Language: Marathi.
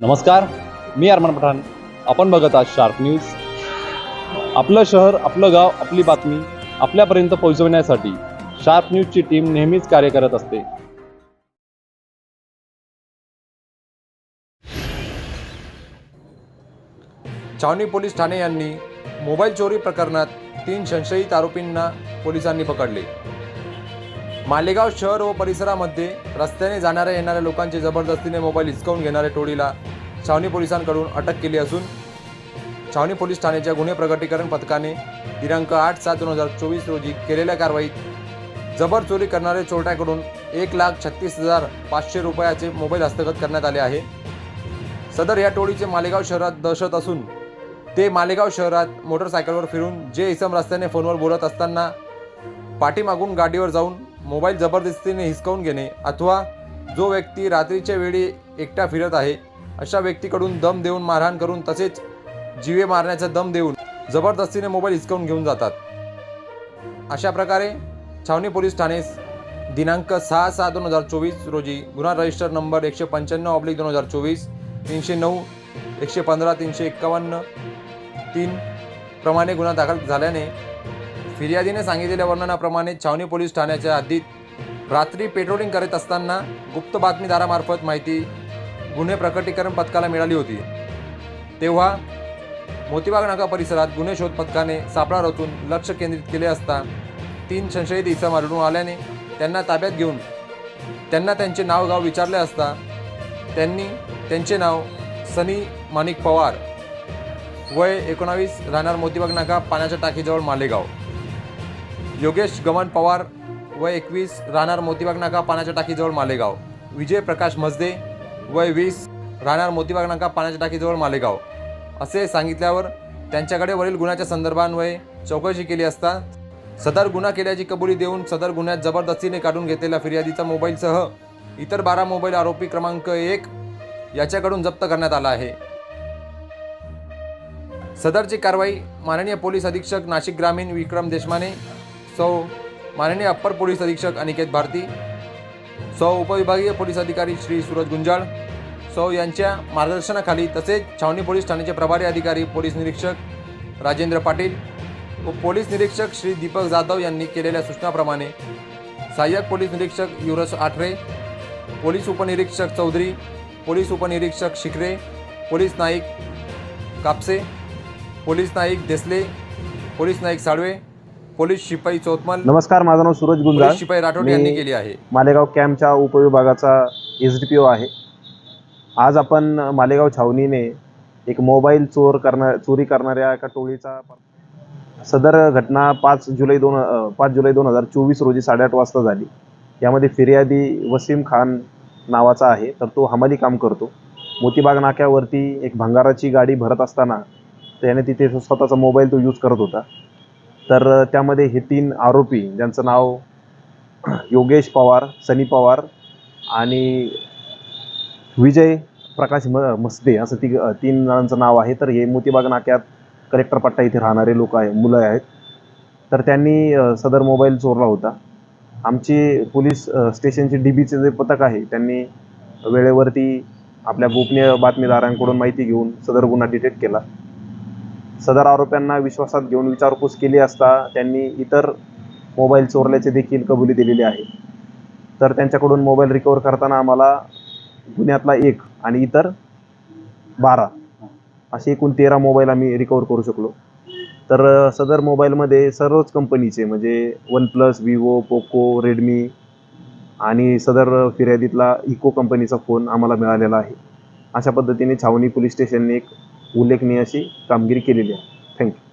नमस्कार मी अरमान पठाण. आपण बघत आहात शार्प न्यूज आपलं शहर आपलं गाव आपली बातमी आपल्यापर्यंत पोहोचवण्यासाठी शार्प न्यूजची टीम नेहमीच कार्य करत असते. छावणी पोलीस ठाणे यांनी मोबाईल चोरी प्रकरणात तीन संशयित आरोपींना पोलिसांनी पकडले. मालेगाव शहर व परिसरामध्ये रस्त्याने जाणाऱ्या येणाऱ्या लोकांचे जबरदस्तीने मोबाईल हिसकावून घेणाऱ्या टोळीला छावणी पोलिसांकडून अटक केली असून छावणी पोलीस ठाण्याच्या गुन्हे प्रगटीकरण पथकाने दिनांक आठ सात दोन हजार चोवीस रोजी केलेल्या कारवाईत जबर चोरी करणाऱ्या चोरट्याकडून एक लाख छत्तीस हजार पाचशे रुपयाचे मोबाईल हस्तगत करण्यात आले आहे. सदर या टोळीचे मालेगाव शहरात दहशत असून ते मालेगाव शहरात मोटरसायकलवर फिरून जे इसम रस्त्याने फोनवर बोलत असताना पाठीमागून गाडीवर जाऊन मोबाईल जबरदस्तीने हिसकावून घेणे अथवा जो व्यक्ती रात्रीच्या वेळी एकटा फिरत आहे अशा व्यक्तीकडून दम देऊन मारहाण करून तसेच जीवे मारण्याचा दम देऊन जबरदस्तीने मोबाईल हिसकावून घेऊन जातात. अशा प्रकारे छावणी पोलीस ठाणे दिनांक सहा सहा दोन हजार चोवीस रोजी गुन्हा रजिस्टर नंबर एकशे पंच्याण्णव ऑब्लिक दोन हजार चोवीस तीनशे नऊ एकशे पंधरा तीनशे एक्कावन्न तीन प्रमाणे गुन्हा दाखल झाल्याने फिर्यादीने सांगितलेल्या वर्णनाप्रमाणे छावणी पोलीस ठाण्याच्या हद्दीत रात्री पेट्रोलिंग करत असताना गुप्त बातमीदारामार्फत माहिती गुन्हे प्रकटीकरण पथकाला मिळाली होती. तेव्हा मोतीबाग नाका परिसरात गुन्हे शोध पथकाने सापळा रचून लक्ष केंद्रित केले असता तीन संशयित इसम आढळून आल्याने त्यांना ताब्यात घेऊन त्यांना त्यांचे नाव गाव विचारले असता त्यांनी त्यांचे नाव सनी माणिक पवार. वय एकोणावीस राहणार मोतीबाग नाका पाण्याच्या टाकीजवळ मालेगाव. योगेश गमन पवार वय एकवीस राहणार मोतीबाग नाका पाण्याच्या टाकीजवळ मालेगाव. विजय प्रकाश मजदे वय वीस राहणार मोतीबाग नाका पाण्याच्या टाकीजवळ मालेगाव. असे सांगितल्यावर त्यांच्याकडे वरील गुन्ह्याच्या संदर्भान्वये चौकशी केली असता सदर गुन्हा केल्याची कबुली देऊन सदर गुन्ह्यात जबरदस्तीने काढून घेतलेल्या फिर्यादीचा मोबाईलसह इतर बारा मोबाईल आरोपी क्रमांक एक याच्याकडून जप्त करण्यात आला आहे. सदरची कारवाई माननीय पोलीस अधीक्षक नाशिक ग्रामीण विक्रम देशमाने सौ माननीय अप्पर पोलीस अधीक्षक अनिकेत भारती सौ उपविभागीय पोलीस अधिकारी श्री सूरज गुंजाळ सौ यांच्या मार्गदर्शनाखाली तसेच छावणी पोलीस ठाण्याचे प्रभारी अधिकारी पोलीस निरीक्षक राजेंद्र पाटील व पोलीस निरीक्षक श्री दीपक जाधव यांनी केलेल्या सूचनाप्रमाणे सहाय्यक पोलीस निरीक्षक युवराज आठरे पोलीस उपनिरीक्षक चौधरी पोलीस उपनिरीक्षक Shikhare police Naik Kapse police Naik Desale police Naik Salve police शिपाई चौतमल. नमस्कार माझं नाव सूरज गुंजाळ. पोलीस शिपाई राठोड मी यांनी केली आहे. मालेगाव कॅम्पच्या उपविभागाचा एस डी पी ओ आहे. आज आपण मालेगाव छावणीने एक मोबाईल चोर करणार चोरी करणाऱ्या एका टोळीचा सदर घटना पाच जुलै दोन अ, पाच जुलै दोन हजार चोवीस रोजी साडेआठ वाजता झाली. यामध्ये फिर्यादी वसीम खान नावाचा आहे तर तो हमाली काम करतो. मोतीबाग नाक्यावरती एक भंगाराची गाडी भरत असताना त्याने तिथे स्वतःचा मोबाईल तो यूज करत होता. तर त्यामध्ये हे तीन आरोपी ज्यांचं नाव योगेश पवार सनी पवार आणि विजय प्रकाश म मस्ते असं ती तीन जणांचं नाव आहे. तर हे मोतीबाग नाक्यात कलेक्टर पट्टा इथे राहणारे लोक आहे मुलं आहेत. तर त्यांनी सदर मोबाईल चोरला होता. आमची पोलीस स्टेशनचे डी बीचे जे पथक आहे त्यांनी वेळेवरती आपल्या गोपनीय बातमीदारांकडून माहिती घेऊन सदर गुन्हा डिटेक्ट केला. सदर आरोप्यांना विश्वासात घेऊन विचारपूस केली असता त्यांनी इतर मोबाईल चोरल्याचे देखील कबुली दिलेली आहे. तर त्यांच्याकडून मोबाईल रिकवर करताना आम्हाला गुन्ह्यातला एक आणि इतर बारा असे एकूण तेरा मोबाईल आम्ही रिकवर करू शकलो. तर सदर मोबाईलमध्ये सर्वच कंपनीचे म्हणजे one plus Vivo Poco Redmi आणि सदर फिर्यादीतला इको कंपनीचा फोन आम्हाला मिळालेला आहे. अशा पद्धतीने छावणी पोलीस स्टेशनने एक उल्लेखनीय अशी कामगिरी केलेली आहे. थँक्यू